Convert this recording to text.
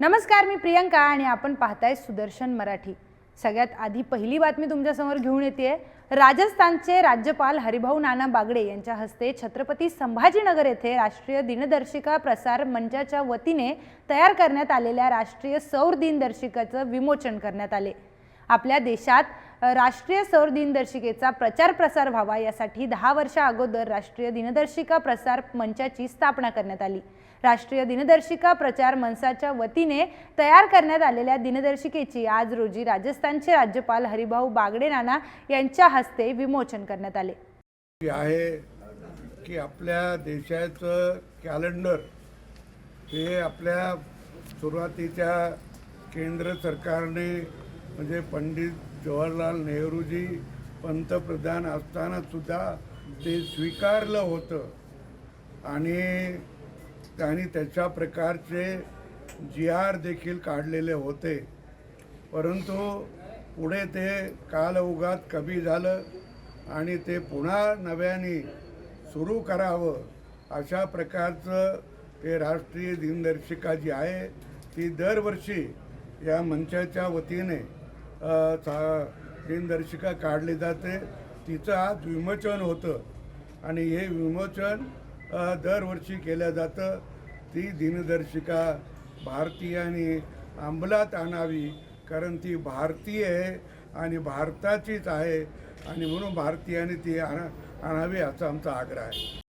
नमस्कार मी प्रियंका आणि आपण पाहताय सुदर्शन मराठी. सगळ्यात आधी पहिली बातमी तुमच्यासमोर घेऊन येते राजस्थानचे राज्यपाल हरिभाऊ नाना बागडे यांच्या हस्ते छत्रपती संभाजीनगर येथे राष्ट्रीय दिनदर्शिका प्रसार मंचाच्या वतीने तयार करण्यात आलेल्या राष्ट्रीय सौर दिनदर्शिकाचं विमोचन करण्यात आले. आपल्या देशात राष्ट्रीय सौर दिनदर्शिकेचा प्रचार प्रसार व्हावा यासाठी दहा वर्षा अगोदर राष्ट्रीय दिनदर्शिका प्रसार मंचाची स्थापना करण्यात आली. राष्ट्रीय दिनदर्शिका प्रचार मंचाच्या वतीने तयार करण्यात आलेल्या दिनदर्शिकेची आज रोजी राजस्थानचे राज्यपाल हरिभाऊ बागडे नाना यांच्या हस्ते विमोचन करण्यात आले. आहे की आपल्या देशाचं कॅलेंडर हे आपल्या सुरुवातीच्या केंद्र सरकारने म्हणजे पंडित जवाहरलाल नेहरूजी पंतप्रधान असताना सुद्धा ते स्वीकारलं होतं. आणि त्यांनी त्याच्या प्रकारचे जी आर देखील काढलेले होते. परंतु पुढे ते कालउगात कमी झालं आणि ते पुन्हा नव्याने सुरू करावं अशा प्रकारचं ते राष्ट्रीय दिनदर्शिका जी आहे ती दरवर्षी या मंचाच्या वतीने दिनदर्शिका काढली जाते. तिचं आज विमोचन होतं. आणि हे विमोचन दरवर्षी केलं जातं. ती दिनदर्शिका भारतीयांनी अंमलात आणावी कारण ती भारतीय आहे आणि भारताचीच आहे. आणि म्हणून भारतीयांनी ती आणा आणावी असा आमचा आग्रह आहे.